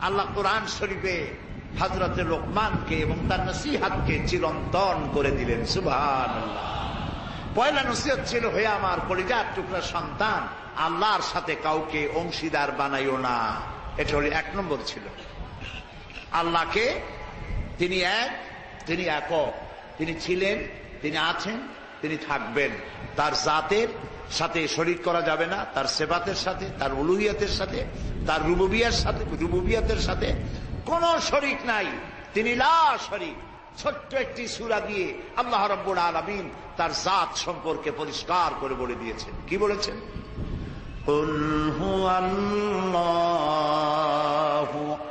আল্লাহ কোরআন শরীফে হজরতে লোকমানকে এবং তার নসিহাতকে চিরন্তন করে দিলেন সুভান পয়লা নসিহত ছিল হয়ে আমার পরিজার টুকরা সন্তান, আল্লাহর সাথে কাউকে অংশীদার বানাইও না। এটা হল এক নম্বর ছিল। আল্লাহকে তিনি এক, তিনি একক। তিনি ছিলেন, তিনি আছেন, তিনি থাকবেন। তার জাতের সাথে শরিক করা যাবে না তার সেবাতের সাথে তার উলুহিয়াতের সাথে তার রুবুবিয়ার সাথে রুবুবিয়াতের সাথে। কোন শরিক নাই। তিনি লা শরিক ছোট্ট একটি সুরা দিয়ে আল্লাহ রব্বুল আলমিন তার জাত সম্পর্কে পরিষ্কার করে বলে দিয়েছেন। কি বলেছেন?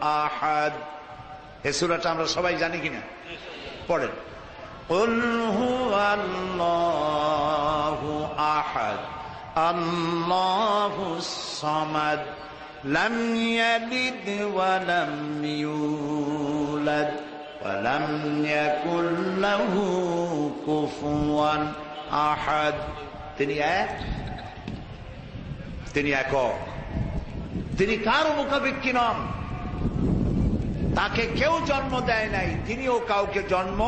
আহাদ। এ সুরাটা আমরা সবাই জানি কিনা? পড়েন। আহাদ। الله أحد الله الصمد لم يلد ولم يولد ولم يكن له كفوا أحد তিনি এক তিনি একক তিনি কারো মুখাপেক্ষী নন তাকে কেউ জন্ম দেয় নাই তিনিও কাউকে জন্ম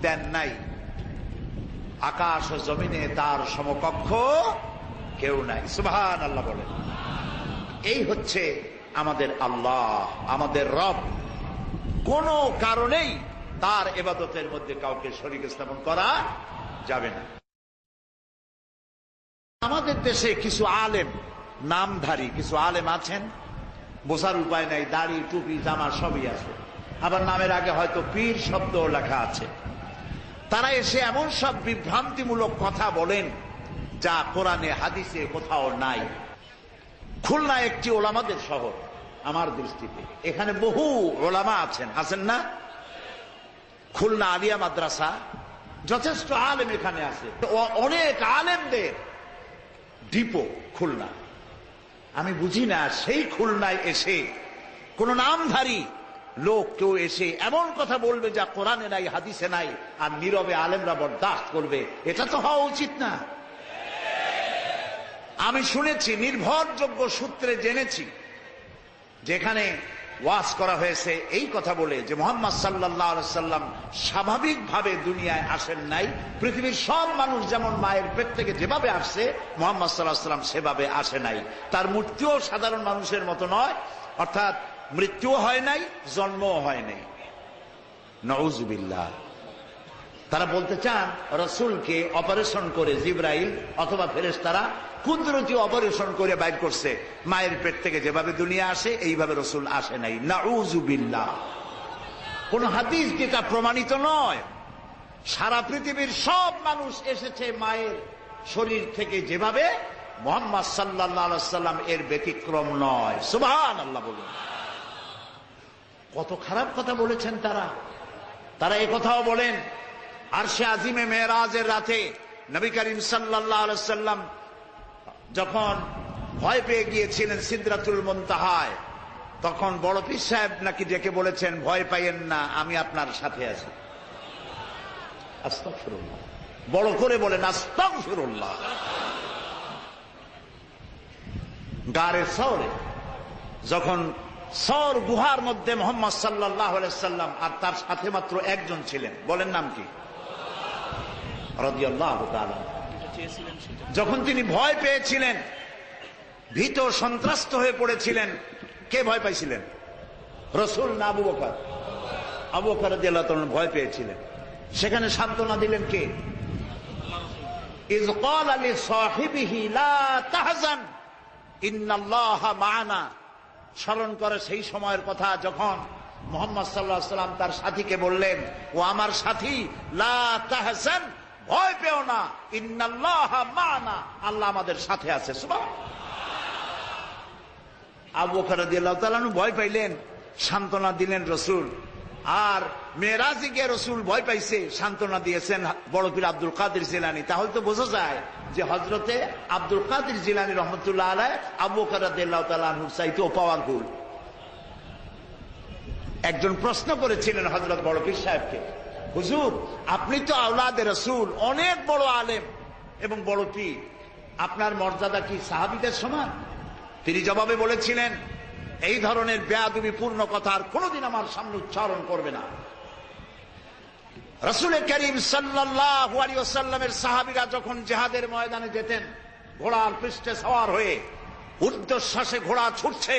দেন নাই আকাশ ও জমিনে তার সমকক্ষ কেউ নাই। সুবহান আল্লাহ বলেন এই হচ্ছে আমাদের আল্লাহ, আমাদের রব। কোন কারণেই তার এবাদতের মধ্যে কাউকে শরীর স্থাপন করা যাবে না। আমাদের দেশে কিছু আলেম, নামধারী কিছু আলেম আছেন। বোঝার উপায় নাই, দাড়ি, টুপি, জামা সবই আছে। আবার নামের আগে হয়তো পীর শব্দ লেখা আছে। তারা এসে এমন সব বিভ্রান্তিমূলক কথা বলেন যা কোরআনে, হাদিসে কোথাও নাই। খুলনা একটি ওলামাদের শহর, আমার দৃষ্টিতে। এখানে বহু ওলামা আছেন আছেন না? খুলনা আলিয়া মাদ্রাসা, যথেষ্ট আলেম এখানে আছে। অনেক আলেমদের ডিপো খুলনা। আমি বুঝি না, সেই খুলনায় এসে কোন নামধারী লোক কেউ এসে এমন কথা বলবে যা কোরআনে নাই, হাদিসে নাই, আর নীরবে আলেমরা বরদাস্ত করবে। এটা তো হওয়া উচিত না। আমি শুনেছি, নির্ভরযোগ্য সূত্রে জেনেছি, যেখানে ওয়াজ করা হয়েছে এই কথা বলে যে মোহাম্মদ সাল্লাহ সাল্লাম স্বাভাবিকভাবে দুনিয়ায় আসেন নাই। পৃথিবীর সব মানুষ যেমন মায়ের পেট থেকে যেভাবে আসছে, মোহাম্মদ সাল্লাহ সাল্লাম সেভাবে আসে নাই। তার মূর্তিও সাধারণ মানুষের মতো নয়। অর্থাৎ মৃত্যুও হয় নাই, জন্মও হয় নাই। নজুবিল্লাহ তারা বলতে চান, রসুলকে অপারেশন করে জিব্রাইল অথবা ফেরেশতারা কুদরতি অপারেশন করে বাইর করছে। মায়ের পেট থেকে যেভাবে দুনিয়া আসে, এইভাবে রসুল আসে নাই। নাউজুবিল্লাহ। কোন হাদিস যেটা প্রমাণিত নয়? সারা পৃথিবীর সব মানুষ এসেছে মায়ের শরীর থেকে যেভাবে মোহাম্মদ সাল্লাহ সাল্লাম এর ব্যতিক্রম নয়। সুবহান আল্লাহ বলুন। কত খারাপ কথা বলেছেন তারা। তারা কথাও বলেন আর সে আজিমে মেয়েরাজের রাতে নবী করিম সাল্লাহ সাল্লাম যখন ভয় পেয়ে গিয়েছিলেন সিদ্ধাতুল মন্তাহায়, তখন বড় পীর সাহেব নাকি ডেকে বলেছেন, ভয় পাইয়েন না, আমি আপনার সাথে আছি। বড় করে বলেন, আস্তাগফিরুল্লাহ। গারে শহরে যখন সর গুহার মধ্যে মোহাম্মদ সাল্লাহ সাল্লাম আর তার সাথে মাত্র একজন ছিলেন। বলেন নাম কি? যখন তিনি ভয় পেয়েছিলেন, ভীত সন্ত্রস্ত হয়ে পড়েছিলেন, কে ভয় পাইছিলেন? রসুল না আবু বকর? আবু বকর ভয় পেয়েছিলেন? সেখানে সান্ত্বনা দিলেন কে? ইজ ক্বালা লিসাহিবিহি লা তাহজান। ইন্নাল্লাহা মা'ানা। স্মরণ করে সেই সময়ের কথা যখন মোহাম্মদ সাল্লাহ সাল্লাম তার সাথীকে বললেন, ও আমার সাথী লাহসেন ভয় পেও না, ইন্নাল্লাহ মানা। আল্লাহ আমাদের সাথে আছে আবু বকর রাদিয়াল্লাহু তাআলা ভয় পাইলেন, সান্ত্বনা দিলেন রসুল। আর মেয়েরাজি গিয়ে রসুল ভয় পাইছে, সান্ত্বনা দিয়েছেন বড় পীর আব্দুল কাদের জিলানি। তাহলে তো বোঝা যায় যে হজরতে আব্দুল কাদের জিলানি রহমতুল্লাহ আলাই আবু আনহুর চাইতেও পাওয়ারফুল একজন প্রশ্ন করেছিলেন হজরত বড় পীর সাহেবকে, হুজুর, আপনি তো আওলাদে রসুল, অনেক বড় আলেম এবং বড় পীর। আপনার মর্যাদা কি সাহাবিদের সমান? তিনি জবাবে বলেছিলেন এই ধরনের বেয়াদবি পূর্ণ কথা আর কোনোদিন আমার সামনে উচ্চারণ করবে না। রসুল করিম সাল্লামের সাহাবিরা যখন জেহাদের ময়দানে যেতেন, ঘোড়ার পৃষ্ঠে সওয়ার হয়ে ঊর্ধ্বশ্বাসে ঘোড়া ছুটছে,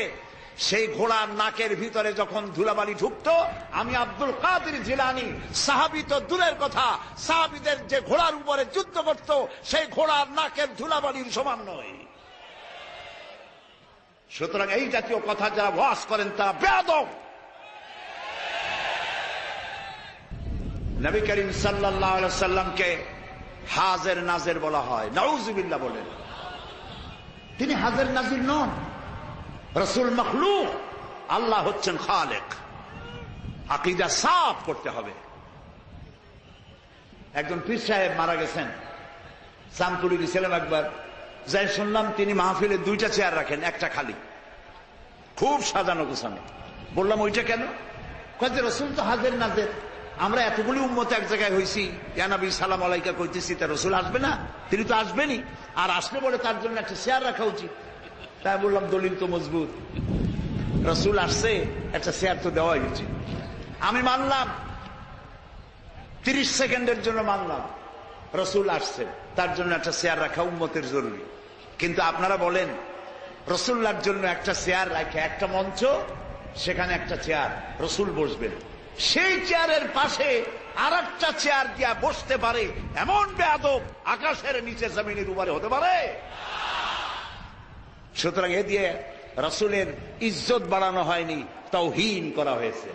সেই ঘোড়ার নাকের ভিতরে যখন ধুলাবালি ঢুকতো, আমি আব্দুল কাদের জিলানি, সাহাবি তো দূরের কথা, সাহাবিদের যে ঘোড়ার উপরে যুদ্ধ করত, সেই ঘোড়ার নাকের ধুলাবালির সমান নয়। সুতরাং এই জাতীয় কথা যারা ওয়াস করেন, তারা বেয়াদব। নবী করিম সাল্লাহ সাল্লামকে হাজের নাজের বলা হয়। নাউজুবিল্লাহ বলেন। তিনি হাজের নাজির নন। রসুল মখলুক। আল্লাহ হচ্ছেন খালেক। আকিদা সাফ করতে হবে। একজন পীর সাহেব মারা গেছেন। সামপুরি গেছিলাম একবার যাই শুনলাম তিনি মাহফিলে দুইটা চেয়ার রাখেন, একটা খালি। খুব সাজানো গোছানো। বললাম, ওইটা কেন? রসুল তো হাজের নাজের আমরা এতগুলি উন্মত এক জায়গায় হয়েছি ইয়ানাবি সালাম আলাইকা কইতেছি, তা রসুল আসবে না? তিনি তো আসবেনই। আর আসলে বলে তার জন্য একটা চেয়ার রাখা উচিত। তাই বললাম, দলিল তো মজবুত। রসুল আসছে, একটা চেয়ার তো দেওয়াই উচিত। আমি মানলাম, তিরিশ সেকেন্ডের জন্য মানলাম। রসুল আসছে। তার জন্য একটা চেয়ার রাখা উম্মতের জরুরি। কিন্তু আপনারা বলেন, রসুল্লার জন্য একটা চেয়ার রাখে একটা মঞ্চ, সেখানে একটা চেয়ার রসুল বসবেন। সেই চেয়ারের পাশে আর একটা চেয়ার দিয়া বসতে পারে, এমন বেয়াদব আকাশের নিচে জমিনের উপরে হতে পারে? সুতরাং এ দিয়ে রসুলের ইজ্জত বাড়ানো হয়নি তৌহীন করা হয়েছে।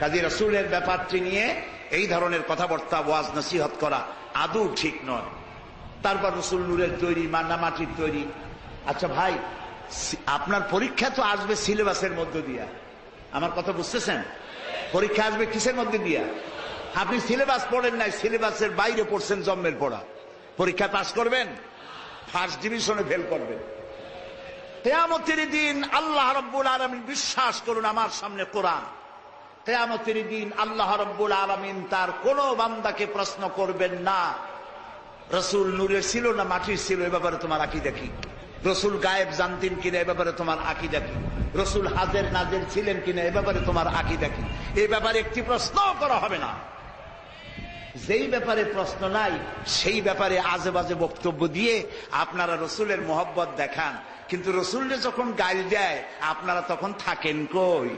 কাজী রসুলের ব্যাপারটি নিয়ে এই ধরনের কথাবার্তা, ওয়াজ, নসিহত করা আদৌ ঠিক নয়। তারপর রসুল নূরের তৈরি মান্না মাটির তৈরি। আচ্ছা ভাই আপনার পরীক্ষা তো আসবে সিলেবাসের মধ্য দিয়া। আমার কথা বুঝতেছেন? পরীক্ষা আসবে কিসের মধ্যে দিয়া? আপনি সিলেবাস পড়েন নাই, সিলেবাসের বাইরে পড়ছেন জন্মের পড়া। পরীক্ষা পাস করবেন, ফার্স্ট ডিভিশনে ফেল করবেন। কেয়ামতের দিন আল্লাহ রব্বুল আলমিন বিশ্বাস করুন আমার সামনে কোরআন। কেয়ামতের দিন আল্লাহ রব্বুল আলমিন তার কোন বান্দাকে প্রশ্ন করবেন না। রসুল নূরের ছিল না মাটির ছিল, এ ব্যাপারে তোমার আঁকি দেখি রসুল গায়েব জানতেন কিনা, এ ব্যাপারে তোমার আঁকি দেখি রসুল হাজের নাজের ছিলেন কিনা, এ ব্যাপারে তোমার আঁকি দেখি এ ব্যাপারে একটি প্রশ্ন করা হবে না। যেই ব্যাপারে প্রশ্ন নাই, সেই ব্যাপারে আজে বাজে বক্তব্য দিয়ে আপনারা রসুলের মোহব্বত দেখান। কিন্তু রসুলরে যখন গাইল দেয়, আপনারা তখন থাকেন কই?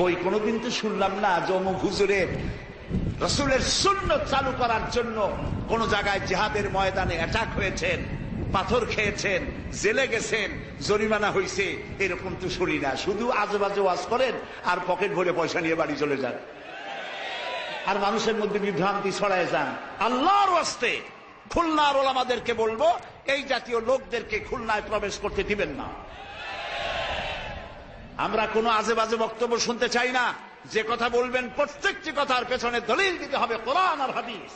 কই, কোনোদিন তো শুনলাম না জমু হুজুরের রসুলের শূন্য চালু করার জন্য কোন জায়গায় জেহাদের ময়দানে অ্যাটাক হয়েছেন, পাথর খেয়েছেন, জেলে গেছেন, জরিমানা হয়েছে এরকম তো শুনি না। শুধু আজে বাজে ওয়াজ করেন আর পকেট ভরে পয়সা নিয়ে বাড়ি চলে যান। আর মানুষের মধ্যে বিভ্রান্তি ছড়ায় যান। আল্লাহর ওয়াস্তে খুলনার ওলামাদেরকে বলব, এই জাতীয় লোকদেরকে খুলনায় প্রবেশ করতে দিবেন না। আমরা কোনো আজে বাজে বক্তব্য শুনতে চাই না যে কথা বলবেন প্রত্যেকটি কথার পেছনে দলিল দিতে হবে কোরআন আর হাদিস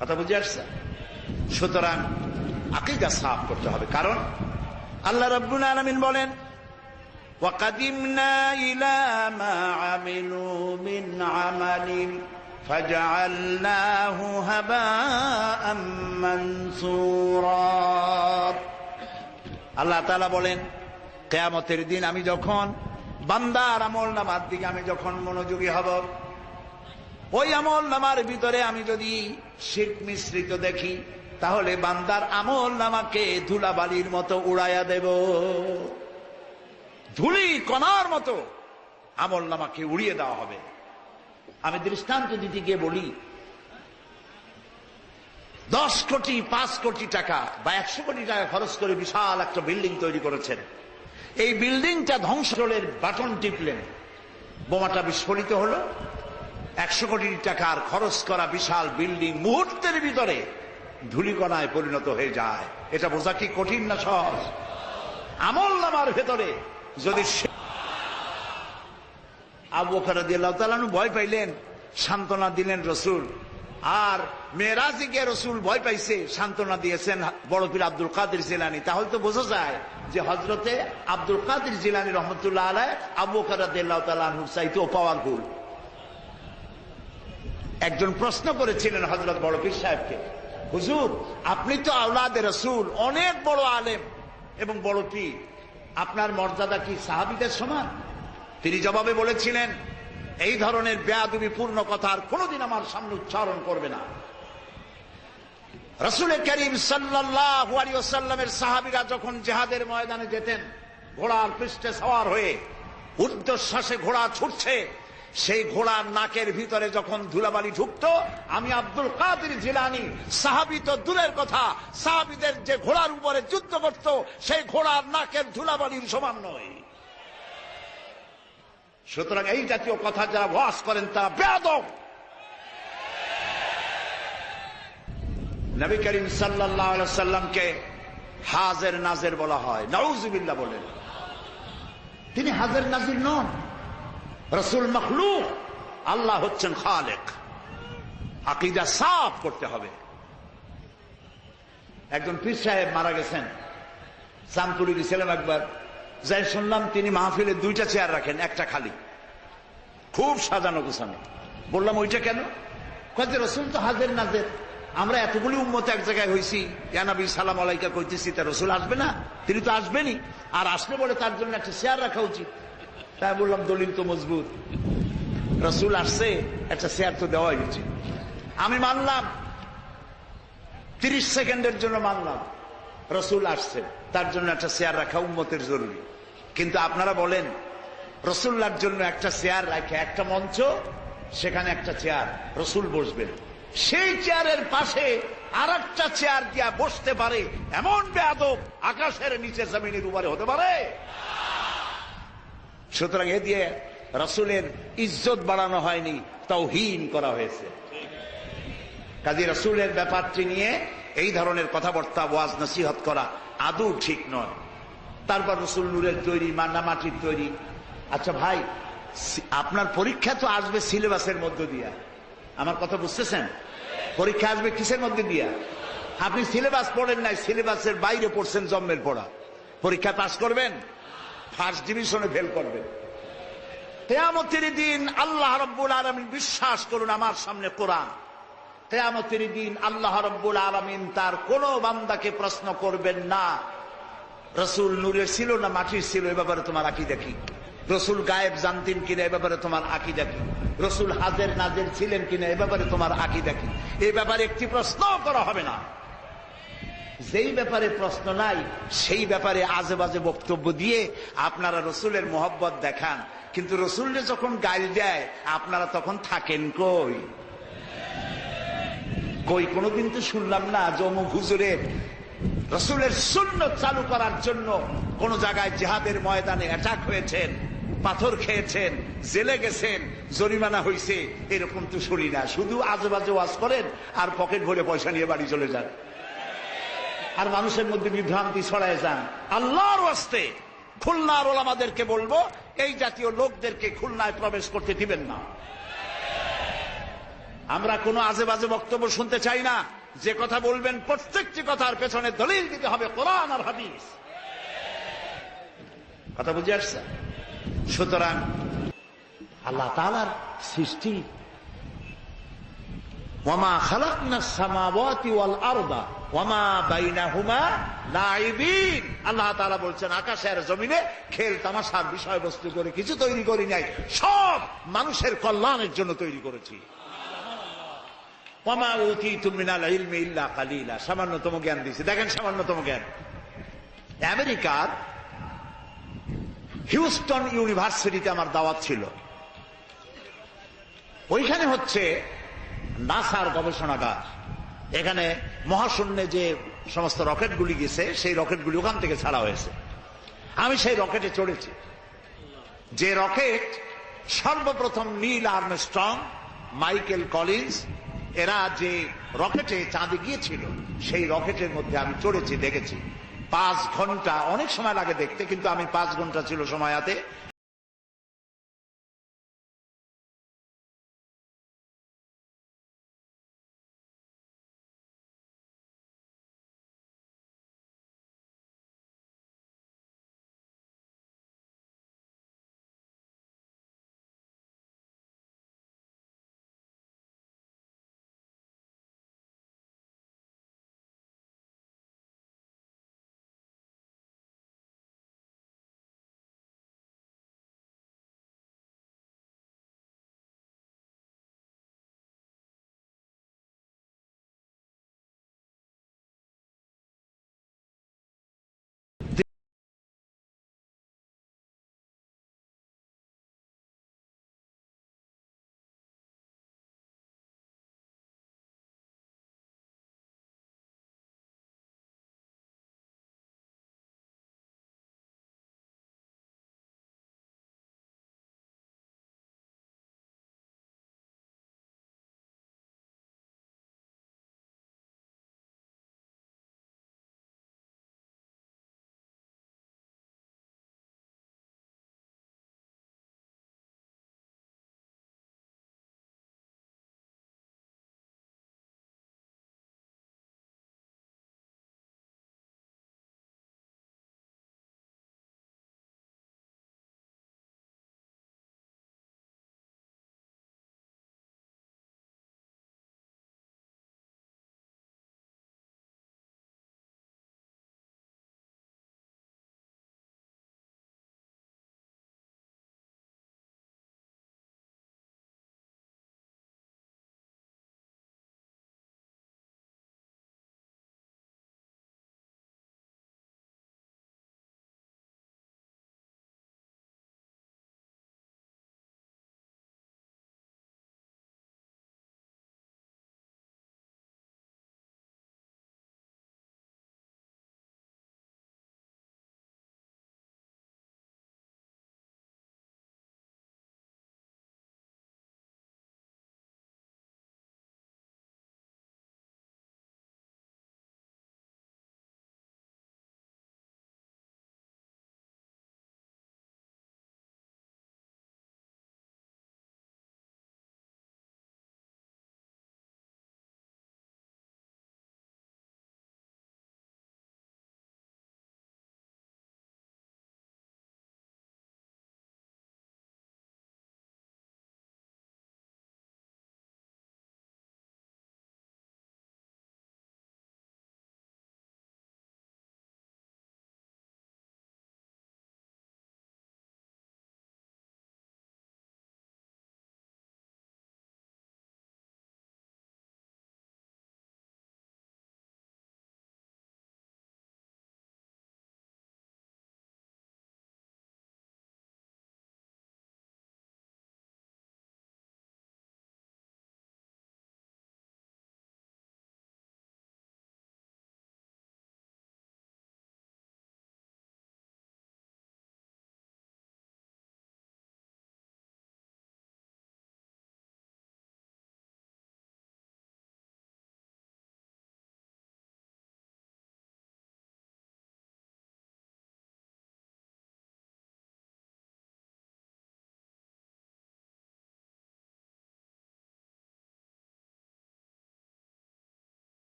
কথা বুঝে আসছে সুতরাং আকিদা সাফ করতে হবে কারণ আল্লাহ রব্বুল আলমিন বলেন وقدمنا إلى ما عملوا من عمل فجعلناه هباء منثورا আল্লাহ তালা বলেন কেয়ামতের দিন আমি যখন বান্দার আমল নামার দিকে আমি যখন মনোযোগী হব, ওই আমল নামার ভিতরে আমি যদি শীত মিশ্রিত দেখি, তাহলে বান্দার আমল নামাকে ধুলাবালির মতো উড়াইয়া দেব। ধুলি কণার মতো আমল নামাকে উড়িয়ে দেওয়া হবে। আমি দৃষ্টান্ত দিতে গিয়ে বলি, দশ কোটি, পাঁচ কোটি টাকা বা একশো কোটি টাকা খরচ করে বিশাল একটা বিল্ডিং তৈরি করেছেন। এই বিল্ডিংটা ধ্বংসলের বাটন টিপলেন। বোমাটা বিস্ফোরিত হল। একশো কোটি টাকার খরচ করা বিশাল বিল্ডিং মুহূর্তের ভিতরে ধুলিকণায় পরিণত হয়ে যায়। এটা বোঝা কি কঠিন না সহজ? আমল নামার ভেতরে যদি আবু তাআলা ভয় পাইলেন, সান্ত্বনা দিলেন রসুল। আর মেয়েরাজি গিয়ে রসুল ভয় পাইছে, সান্ত্বনা দিয়েছেন বড় পীর আব্দুল কাদের জেলানি। তাহলে তো বোঝা যায় যে হজরতে আব্দুল কাদের জিলানি রহমতুল্লাহ আলাই আবু তাআলা আনহুর পাওয়ারফুল একজন প্রশ্ন করেছিলেন হজরত বড় পীর সাহেবকে, হুজুর, আপনি তো আওলাদে রসুল, অনেক বড় আলেম এবং বড় পীর। আপনার মর্যাদা কি সাহাবিদের সমান? তিনি জবাবে বলেছিলেন, এই ধরনের বেয়াদবি পূর্ণ কথা আর কোনোদিন আমার সামনে উচ্চারণ করবে না। রসুল করিম সাল্লামের সাহাবিরা যখন জেহাদের ময়দানে যেতেন, ঘোড়ার পৃষ্ঠে সওয়ার হয়ে ঊর্ধ্বশ্বাসে ঘোড়া ছুটছে, সেই ঘোড়ার নাকের ভিতরে যখন ধুলাবালি ঢুকতো, আমি আব্দুল কাদের জিলানি, সাহাবি তো দূরের কথা, সাহাবিদের যে ঘোড়ার উপরে যুদ্ধ করত, সেই ঘোড়ার নাকের ধুলাবালির সমান নয়। সুতরাং এই জাতীয় কথা যারা ওয়াস করেন, তারা বেয়াদব। নবী করিম সাল্লাহ সাল্লামকে হাজের নাজের বলা হয়। নউজুবিল্লাহ বলেন। তিনি হাজের নাজির নন। রসুল মখলুক। আল্লাহ হচ্ছেন খালেক। আকিদা সাফ করতে হবে। একজন পীর সাহেব মারা গেছেন। সামপুরি গেছিলাম একবার। যাই শুনলাম তিনি মাহফিলে দুইটা চেয়ার রাখেন, একটা খালি। খুব সাজানো গোছানো। বললাম, ওইটা কেন? কয়েছে রসুল তো হাজের নাজের। আমরা এতগুলি উম্মত এক জায়গায় হয়েছি ইয়ানাবি সালাম আলাইকা কইতেছি, তা রসুল আসবে না? তিনি তো আসবেনই। আর আসবে বলে তার জন্য একটা চেয়ার রাখা উচিত। তাই বললাম, দলিল তো মজবুত। রসুল আসছে, একটা চেয়ার তো দেওয়াই উচিত। আমি মানলাম, তিরিশ সেকেন্ডের জন্য মানলাম, রসুল আসছে। তার জন্য একটা চেয়ার রাখা উন্মতের জরুরি। কিন্তু আপনারা বলেন, রসুল্লার জন্য একটা চেয়ার রাখে একটা মঞ্চ, সেখানে একটা চেয়ার রসুল বসবেন। সেই চেয়ারের পাশে আর একটা চেয়ার দিয়া বসতে পারে এমন বেয়াদব আকাশের নিচে জমিনের উপরে হতে পারে? সুতরাং এ দিয়ে রসুলের ইজ্জত বাড়ানো হয়নি তাও হীন করা হয়েছে। কাজী রসুলের ব্যাপারটি নিয়ে এই ধরনের কথাবার্তা, ওয়াজ, নসিহত করা আদৌ ঠিক নয়। তারপর রসুল নূরের তৈরি মান্না মাটির তৈরি। আচ্ছা ভাই আপনার পরীক্ষা তো আসবে সিলেবাসের মধ্য দিয়া। আমার কথা বুঝতেছেন? পরীক্ষা আসবে কিসের মধ্যে দিয়া? আপনি সিলেবাস পড়েন নাই, সিলেবাসের বাইরে পড়ছেন জন্মের পড়া। পরীক্ষা পাস করবেন? ফার্স্ট ডিভিশনে ফেল করবেন। তেয়ামতের দিন আল্লাহ রব্বুল আলমিন বিশ্বাস করুন আমার সামনে কোরআন। তেয়ামতের দিন আল্লাহ রব্বুল আলমিন তার কোন বান্দাকে প্রশ্ন করবেন না। রসুল নূরের ছিল না, মাটির ছিল, এ ব্যাপারে তোমার আঁকি দেখি রসুল গায়েব জানতেন কিনা, এ ব্যাপারে তোমার আঁকি দেখি রসুল হাজের নাজের ছিলেন কিনা, এ ব্যাপারে তোমার আঁকি দেখি এ ব্যাপারে একটি প্রশ্ন করা হবে না। যেই ব্যাপারে প্রশ্ন নাই, সেই ব্যাপারে আজে বাজে বক্তব্য দিয়ে আপনারা রসুলের মোহব্বত দেখান। কিন্তু রসুলরে যখন গাইল দেয়, আপনারা তখন থাকেন কই? কই? কোনোদিন তো শুনলাম না জমু হুজুরের রসুলের শূন্য চালু করার জন্য কোন জায়গায় জেহাদের ময়দানে অ্যাটাক হয়েছেন। পাথর খেয়েছেন, জেলে গেছেন, জরিমানা হয়েছে এরকম তো শুনি না। শুধু আজেবাজে ওয়াজ করেন আর পকেট ভরে পয়সা নিয়ে বাড়ি চলে যান। আর মানুষের মধ্যে বিভ্রান্তি ছড়ায় যান। আল্লাহর ওয়াস্তে খুলনার ওলামাদেরকে বলব, এই জাতীয় লোকদেরকে খুলনায় প্রবেশ করতে দিবেন না। আমরা কোনো আজে বাজে বক্তব্য শুনতে চাই না। যে কথা বলবেন, প্রত্যেকটি কথার পেছনে দলিল দিতে হবে কোরআন আর হাদিস। কথা বুঝে আসছে সুতরাং আল্লাহ তালার সৃষ্টি। ওয়ামা খালাকনা সামাওয়াতি ওয়াল বাইনাহুমা লাইবিন আল্লাহ বলছেন জমিনে খেল তামাশার বিষয়বস্তু করে কিছু তৈরি করি নাই, সব মানুষের কল্যাণের জন্য তৈরি করেছি। ওয়ামা উতীতুম মিনাল ইলমি ইল্লা কালিলা, সামান্যতম জ্ঞান দিয়েছি। দেখেন সামান্যতম জ্ঞান। আমেরিকার হিউস্টন ইউনিভার্সিটিতে আমার দাওয়াত ছিল। ওইখানে হচ্ছে নাসার গবেষণাগার। এখানে মহাশূন্যে যে সমস্ত রকেটগুলি গেছে, সেই রকেটগুলি ওখান থেকে ছাড়া হয়েছে। আমি সেই রকেটে চড়েছি। যে রকেট সর্বপ্রথম নীল আর্মস্ট্রং, মাইকেল কলিন্স, এরা যে রকেটে চাঁদে গিয়েছিল, সেই রকেটের মধ্যে আমি চড়েছি, দেখেছি। পাঁচ ঘণ্টা অনেক সময় লাগে দেখতে কিন্তু আমি পাঁচ ঘণ্টা ছিল সময়তে